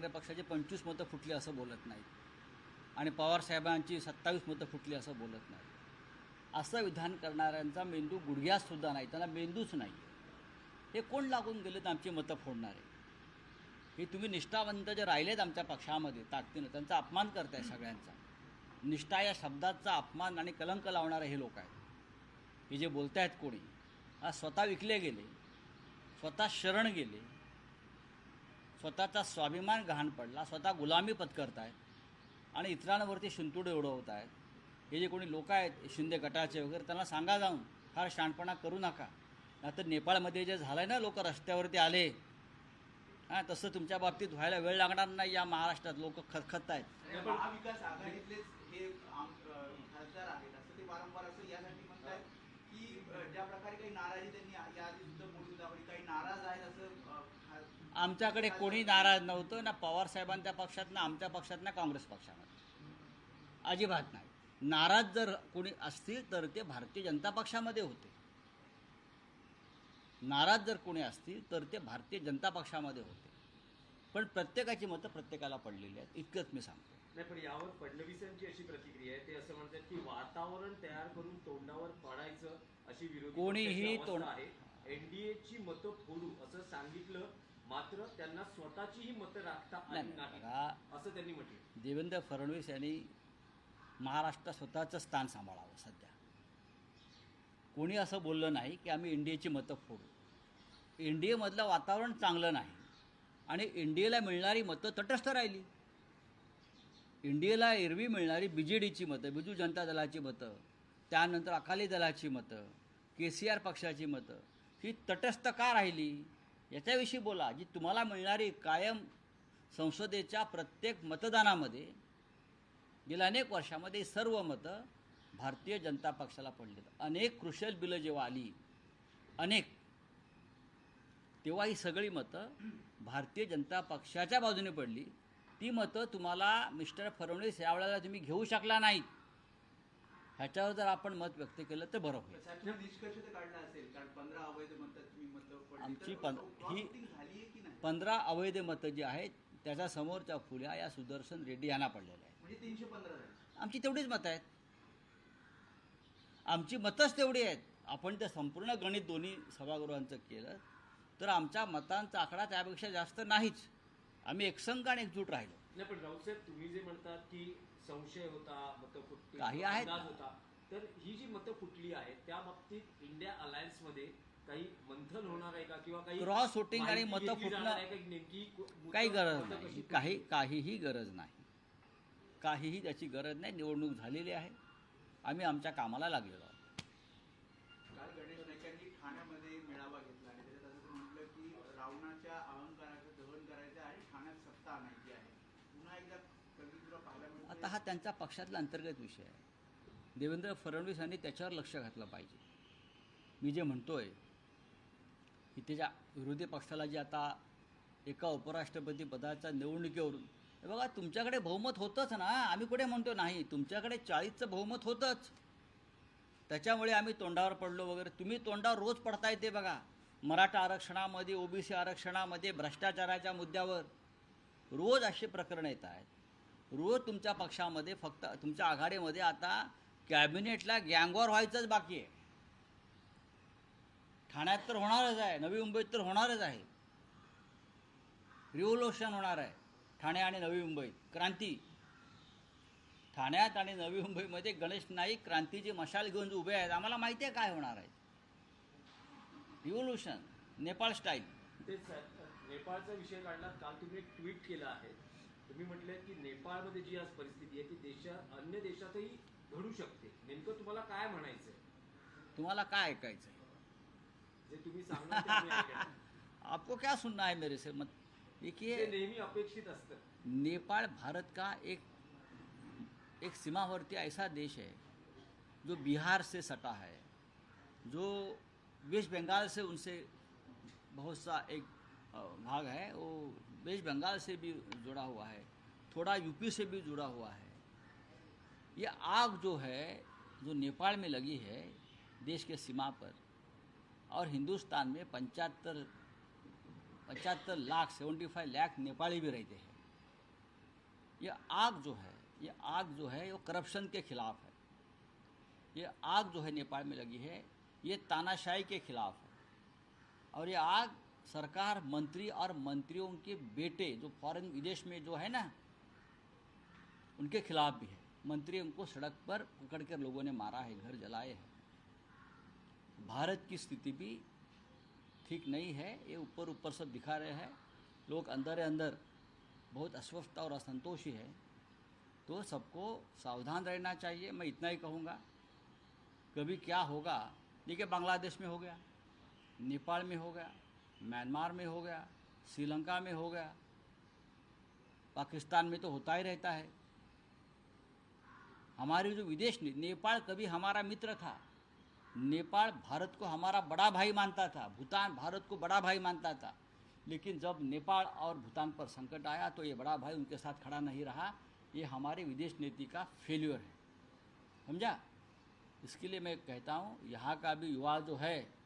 ठाकरे पक्षाची पंचवीस मतं फुटली असं बोलत नाहीत. आणि पवारसाहेबांची सत्तावीस मतं फुटली असं बोलत नाहीत. असं विधान करणाऱ्यांचा मेंदू गुडघ्यासुद्धा नाही त्यांना मेंदूच नाही. हे कोण लागून गेलेत आमची मतं फोडणारे? हे तुम्ही निष्ठावंत जे राहिलेत आमच्या पक्षामध्ये ताकदीनं त्यांचा अपमान करताय सगळ्यांचा. निष्ठा या शब्दाचा अपमान आणि कलंक लावणारे हे लोक आहेत. हे जे बोलत आहेत कोणी आज स्वतः विकले गेले स्वतः शरण गेले स्वतःचा स्वाभिमान घाण पडला स्वतः गुलामी पत्करतायत आणि इतरांवरती शिंतुडे उडवत आहेत हे जे कोणी लोक आहेत शिंदे गटाचे वगैरे त्यांना सांगा जाऊन फार शहाणपणा करू नका. नाहीतर नेपाळमध्ये जे झालं आहे ना लोक रस्त्यावरती आले. हां तसं तुमच्या बाबतीत व्हायला वेळ लागणार नाही या महाराष्ट्रात लोक खतखत आहेत. की ज्या प्रकारे काही नाराजी त्यांनी या- याआधी सुद्धा काही नाराज आहेत असं आमच्याकडे कोणी नाराज नव्हतं ना पवारसाहेबांच्या पक्षात ना आमच्या पक्षात ना काँग्रेस पक्षामध्ये. अजिबात नाही. नाराज जर कोणी असतील तर ते भारतीय जनता पक्षामध्ये होते. नाराज जर कोणी असतील तर ते भारतीय जनता पक्षामध्ये होते. पण प्रत्येकाची मतं प्रत्येकाला पडलेली आहेत इतकंच मी सांगतो. नाही पण यावर फडणवीसांची अशी प्रतिक्रिया आहे ते असं म्हणतात की वातावरण तयार करून तोंडावर पाडायचं अशी विरोधी कोणीही तोंड- आहे. एनडीएची मतं फोडू असं सांगितलं मात्र त्यांना स्वतःचीही मतं राखता आली नाही. असं त्यांनी म्हटलं. देवेंद्र फडणवीस यांनी महाराष्ट्रात स्वतःचं स्थान सांभाळावं सध्या. कोणी असं बोललं नाही की आम्ही इंडियाची मतं फोडू. इंडियामधलं वातावरण चांगलं नाही आणि इंडियाला मिळणारी मतं तटस्थ राहिली. इंडियाला एरवी मिळणारी बी जे डीची मतं बिजू जनता दलाची मतं त्यानंतर अकाली दलाची मतं के सी आर पक्षाची मतं ही तटस्थ का राहिली? याच्याविषयी बोला जी तुम्हाला मिळणारी कायम संसदेच्या प्रत्येक मतदानामध्ये गेल्या अनेक वर्षामध्ये सर्व मतं भारतीय जनता पक्षाला पडली अनेक कृषल बिलं जेव्हा आली अनेक तेव्हा ही सगळी मतं भारतीय जनता पक्षाच्या बाजूने पडली. ती मतं तुम्हाला मिस्टर फडणवीस यावेळेला तुम्ही घेऊ शकला नाहीत. ह्याच्यावर जर आपण मत व्यक्त केलं तर बरं होईल. साहेब, तुम्ही निष्कर्ष तर काढला असेल कारण पंधरा अवैध म्हणतात तुम्ही मतं पडली आमची तर पं- ही- वोटिंग झाली आहे की नाही? पंधरा अवैध मतं जी आहेत त्याच्या समोरच्या फुल्या या सुदर्शन रेड्डी यांना पडलेल्या आहेत. म्हणजे तीनशे पंधरा झाली. आमची तेवढीच मतं आहेत. आमची मतंच तेवढी आहेत. आपण ते संपूर्ण गणित दोन्ही सभागृहांचं केलं तर आमच्या मतांचा आकडा त्यापेक्षा जास्त नाहीच. आम्ही एकसंघ आणि एकजूट राहिलो. नाही पण राऊत साहेब तुम्ही जे म्हणतात की संशय होता मतं फुटली काही आहेत. अंदाज होता. तर ही जी मतं फुटली आहेत त्या बाबतीत इंडिया अलायन्समध्ये काही मंथन होणार आहे का? किंवा काही Cross voting आणि मतं घेतली जाणार फुटणं- आहे का? की नेमकी काही गरज नाही. काही? काहीही गरज नाही. काहीही त्याची गरज नाही. निवडणूक झालेली आहे. आम्ही आमच्या कामाला लागलेलो आहोत काल गणेश नाईक यांनी ठाण्यामध्ये मेळावा घेतला आणि त्याच्यात असं म्हटलं की रावणाच्या अहंकाराचं दहन करायचं आणि ठाण्यात सत्ता आणायची आहे पुन्हा एकदा कधी तुला पाहायला मिळतंय. आता हा त्यांचा पक्षातला अंतर्गत विषय आहे. देवेंद्र फडणवीस यांनी त्याच्यावर लक्ष घातलं पाहिजे. मी जे म्हणतो आहे की त्याच्या विरोधी पक्षाला जे आता एका उपराष्ट्रपती पदाच्या निवडणुकीवरून बघा तुमच्याकडे बहुमत होतंच ना. आम्ही कुठे म्हणतो नाही. तुमच्याकडे चाळीसचं बहुमत होतंच. त्याच्यामुळे आम्ही तोंडावर पडलो वगैरे. तुम्ही तोंडावर रोज पडताय ते बघा. मराठा आरक्षणामध्ये ओबीसी आरक्षणामध्ये भ्रष्टाचाराच्या मुद्द्यावर रोज असे प्रकरणं येत आहेत. रोज तुमच्या पक्षामध्ये फक्त तुमच्या आघाडीमध्ये आता कॅबिनेटला गँगवॉर व्हायचंच बाकी आहे. ठाण्यात तर होणारच आहे नवी मुंबईत तर होणारच आहे. रिव्होल्युशन होणार आहे ठाणे आणि नवी मुंबईत. क्रांती. ठाण्यात आणि नवी मुंबईमध्ये गणेश नाईक क्रांतीची मशाल घेऊन उभे आहेत. आम्हाला माहिती आहे काय होणार आहे. रिव्होल्युशन नेपाळ स्टाईल तेच नेपाळचा विषय काढला काल तुम्ही ट्विट केलं आहे. तुम्ही म्हटले की नेपाळमध्ये जी आज परिस्थिती आहे ती देशा अन्य देशातही घडू शकते. नेमकं तुम्हाला काय म्हणायचंय? तुम्हाला काय ऐकायचं आहे जे तुम्ही सांगणार. आपको क्या सुनना है मेरे से? मत देखिए नेहमी अपेक्षित असतं. नेपाल भारत का एक एक सीमावर्ती ऐसा देश है जो बिहार से सटा है जो वेस्ट बंगाल से उनसे बहुत सा एक भाग है, वो वेस्ट बंगाल से भी जुड़ा हुआ है, थोड़ा यूपी से भी जुड़ा हुआ है। ये आग जो है, जो नेपाल में लगी है, देश के सीमा पर, और हिंदुस्तान में पंचहत्तर पचहत्तर लाख सेवेंटी फाइव लाख नेपाली भी रहते हैं। ये आग जो है, ये आग जो है, वो करप्शन के खिलाफ है। ये आग जो है नेपाल में लगी है, ये तानाशाही के खिलाफ है। और ये आग सरकार, मंत्री और मंत्रियों के बेटे, जो फॉरेन विदेश में जो है ना, उनके खिलाफ भी है। मंत्री उनको सड़क पर पकड़ कर लोगों ने मारा है, घर जलाए हैं। भारत की स्थिति भी ठीक नहीं है, ये ऊपर ऊपर सब दिखा रहे हैं। लोग अंदर अंदर, बहुत अस्वस्थ और असंतोषी है। तो सबको सावधान रहना चाहिए, मैं इतना ही कहूँगा। कभी क्या होगा, देखिए बांग्लादेश में हो गया, नेपाल में हो गया म्यांमार में हो गया, श्रीलंका में हो गया, पाकिस्तान में तो होता ही रहता है। हमारी जो विदेश नेपाल कभी हमारा मित्र था। नेपाल भारत को हमारा बड़ा भाई मानता था, भूटान भारत को बड़ा भाई मानता था। लेकिन जब नेपाल और भूटान पर संकट आया तो ये बड़ा भाई उनके साथ खड़ा नहीं रहा। ये हमारी विदेश नीति का फेल्यूर है। समझा? इसके लिए मैं कहता हूँ, यहाँ का भी युवा जो है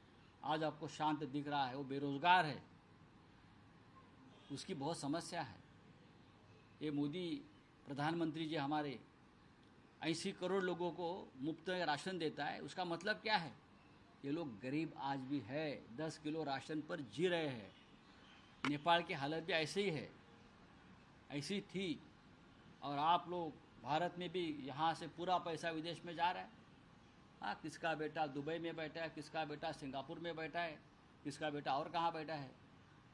आज आपको शांत दिख रहा है, वो बेरोजगार है। उसकी बहुत समस्या है। ये मोदी प्रधानमंत्री जी हमारे ऐसी करोड़ लोगों को मुफ़्त में राशन देता है, उसका मतलब क्या है? ये लोग गरीब आज भी है, दस किलो राशन पर जी रहे हैं। नेपाल की हालत भी ऐसे ही है ऐसी थी। और आप लोग भारत में भी यहाँ से पूरा पैसा विदेश में जा रहा है। हाँ किसका बेटा दुबई में बैठा है, किसका बेटा सिंगापुर में बैठा है, किसका बेटा और कहाँ बैठा है?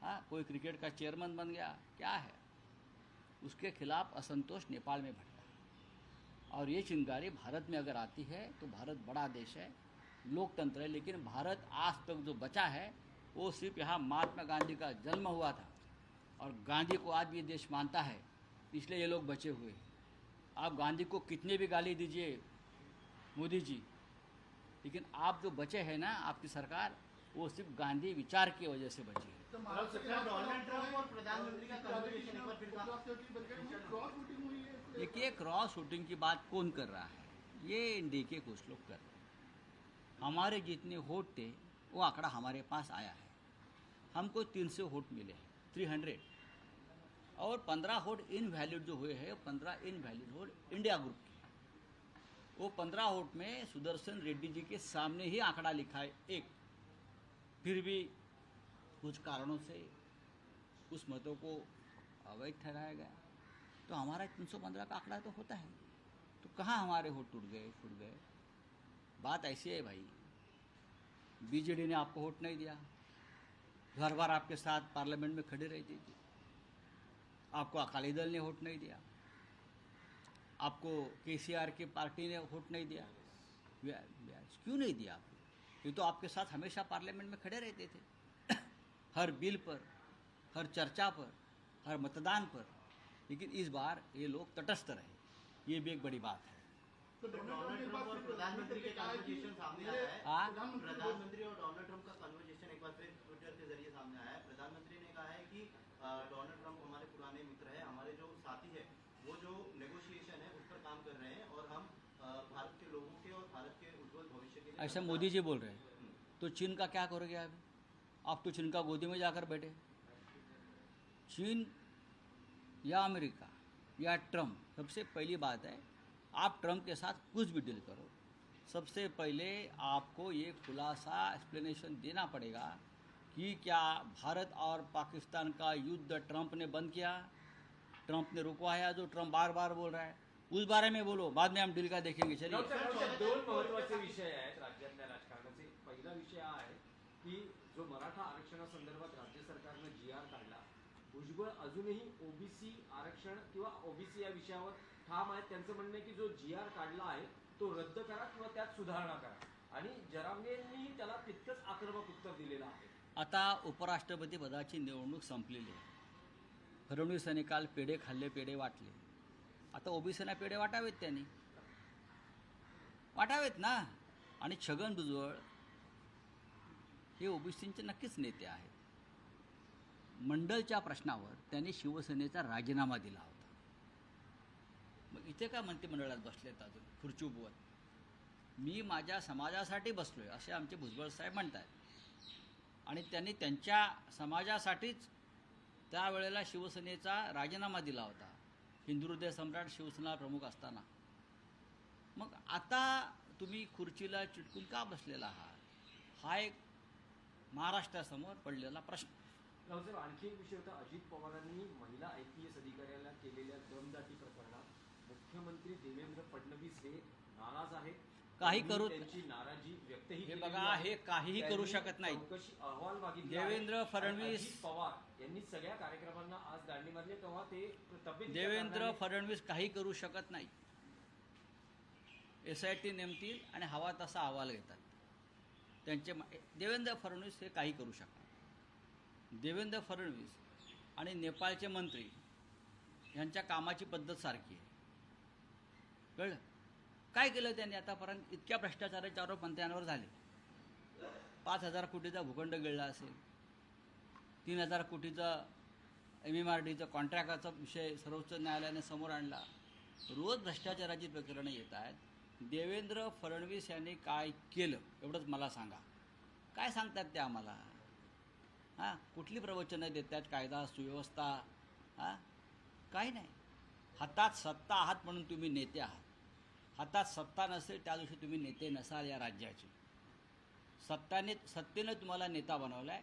हाँ कोई क्रिकेट का चेयरमैन बन गया, क्या है? उसके खिलाफ असंतोष नेपाल में भटका। और ये चिंगारी भारत में अगर आती है तो भारत बड़ा देश है, लोकतंत्र है, लेकिन भारत आज तक जो बचा है, वो सिर्फ़ यहाँ महात्मा गांधी का जन्म हुआ था। और गांधी को आज भी ये देश मानता है, इसलिए ये लोग बचे हुए आप गांधी को कितने भी गाली दीजिए, मोदी जी लेकिन आप जो बचे हैं ना आपकी सरकार वो सिर्फ़ गांधी विचार की वजह से बची है। तो देखिए क्रॉस वोटिंग की बात कौन कर रहा है? ये एनडीए के कुछ लोग कर रहे हैं। हमारे जितने वोट थे वो आंकड़ा हमारे पास आया है। हमको तीन सौ वोट मिले हैं थ्री हंड्रेड और पंद्रह वोट इनवैलिड जो हुए हैं पंद्रह इनवैलिड वोट इंडिया ग्रुप के। वो पंद्रह वोट में सुदर्शन रेड्डी जी के सामने ही आंकड़ा लिखा है, एक। फिर भी कुछ कारणों से उस मतों को अवैध ठहराया गया। तो हमारा तीन सौ पंद्रह का आंकड़ा तो होता है। तो कहाँ हमारे वोट टूट गए, फूट गए? बात ऐसी है भाई। बीजेडी ने आपको वोट नहीं दिया। हर बार आपके साथ पार्लियामेंट में खड़े रहती थी आपको अकाली दल ने वोट नहीं दिया। आपको केसीआर की पार्टी ने वोट नहीं दिया? ब्याज क्यों नहीं दिया आपको? ये तो आपके साथ हमेशा पार्लियामेंट में खड़े रहते थे। हर बिल पर हर चर्चा पर हर मतदान पर। लेकिन इस बार ये लोग तटस्थ रहे। ये भी एक बड़ी बात है। तो प्रधानमंत्री के कन्वर्सेशन सामने आया है। प्रधानमंत्री और डोनाल्ड ट्रंप का कन्वर्सेशन एक बार फिर ट्विटर के ज़रिए सामने आया है। प्रधानमंत्री ने कहा है कि डोनाल्ड ट्रंप हमारे पुराने मित्र हैं हमारे जो साथी हैं वो जो नेगोशिएशन है उस पर काम कर रहे हैं और हम भारत के लोगों के और भारत के उज्जवल भविष्य के लिए ऐसा मोदी जी बोल रहे हैं। तो चीन का क्या करोगे अभी आप तो चीन का गोदी में जाकर बैठे। चीन या अमेरिका या ट्रंप सबसे पहली बात है आप ट्रंप के साथ कुछ भी डील करो। सबसे पहले आपको ये खुलासा एक्सप्लेनेशन देना पड़ेगा कि क्या भारत और पाकिस्तान का युद्ध ट्रंप ने बंद किया ट्रम्प ने रुकवाया जो ट्रम्प बार बार बोल रहा है। उस बारे में बोलो बाद में हम डील का देखेंगे। चलिए। दोन महत्त्वाचे विषय आहेत राज्यातल्या राजकारणाचे. पहिला विषय हा आहे की जो मराठा आरक्षणासंदर्भात राज्य सरकारनं जी आर काढला. भुजबळ अजूनही ओबीसी आरक्षण किंवा ओबीसी या विषयावर ठाम आहेत. त्यांचं म्हणणं आहे की जो जी आर काढला आहे तो रद्द करा किंवा त्यात सुधारणा करा. आणि जरांगेंनीही त्याला तितकंच आक्रमक उत्तर दिलेलं आहे. आता उपराष्ट्रपती पदाची निवडणूक संपलेली आहे. फडणवीसांनी काल पेढे खाल्ले पेढे वाटले. आता ओबीसीना पेढे वाटावेत त्यांनी. वाटावेत ना? आणि छगन भुजबळ हे ओबीसींचे नक्कीच नेते आहेत. मंडलच्या प्रश्नावर त्यांनी शिवसेनेचा राजीनामा दिला होता. मग इथे काय मंत्रिमंडळात बसलेत अजून? खुर्ची उभवत मी माझ्या समाजासाठी बसलो आहे असे आमचे भुजबळ साहेब म्हणतात आणि त्यांनी त्यांच्या समाजासाठीच त्यावेळेला शिवसेनेचा राजीनामा दिला होता. हिंदुहृदय सम्राट शिवसेना प्रमुख असताना. मग आता तुम्ही खुर्चीला चिटकून का बसलेला आहात? हा एक महाराष्ट्रासमोर पडलेला प्रश्न. रावसाहेब आणखी एक विषय होता. अजित पवारांनी महिला आय पी एस अधिकाऱ्याला केलेल्या दमदाटी प्रकरणात मुख्यमंत्री देवेंद्र फडणवीस हे नाराज आहेत. काही करू- त्यांची नाराजी बघा. हे काहीही करू शकत नाहीत. चौकशी अहवाल मागितला. देवेंद्र फडणवीस- पवार यांनी सगळ्या कार्यक्रमांना आज दांडी मारली तेव्हा ते देवेंद्र फडणवीस काही करू शकत नाही एस आय टी नेमतील आणि हवा तसा अहवाल घेतात. त्यांचे देवेंद्र फडणवीस हे काही करू शकतात देवेंद्र फडणवीस आणि नेपाळचे मंत्री यांच्या कामाची पद्धत सारखी आहे. कळलं? काय केलं त्यांनी आतापर्यंत? इतक्या भ्रष्टाचाराचे आरोप मंत्र्यांवर झाले. पाच हजार कोटीचा भूखंड गिळला असेल. तीन हजार कोटीचा एम एम आर डीचा कॉन्ट्रॅक्टाचा विषय सर्वोच्च न्यायालयाने समोर आणला. रोज भ्रष्टाचाराची प्रकरणं येत आहेत. देवेंद्र फडणवीस यांनी काय केलं एवढंच मला सांगा. काय सांगतात ते आम्हाला? हां कुठली प्रवचनं देतात? कायदा सुव्यवस्था? हां? काही नाही. हातात सत्ता आहात म्हणून तुम्ही नेते आहात. हातात सत्ता नसेल त्या दिवशी तुम्ही नेते नसाल या राज्याचे. सत्ताने सत्तेनं तुम्हाला नेता बनवला आहे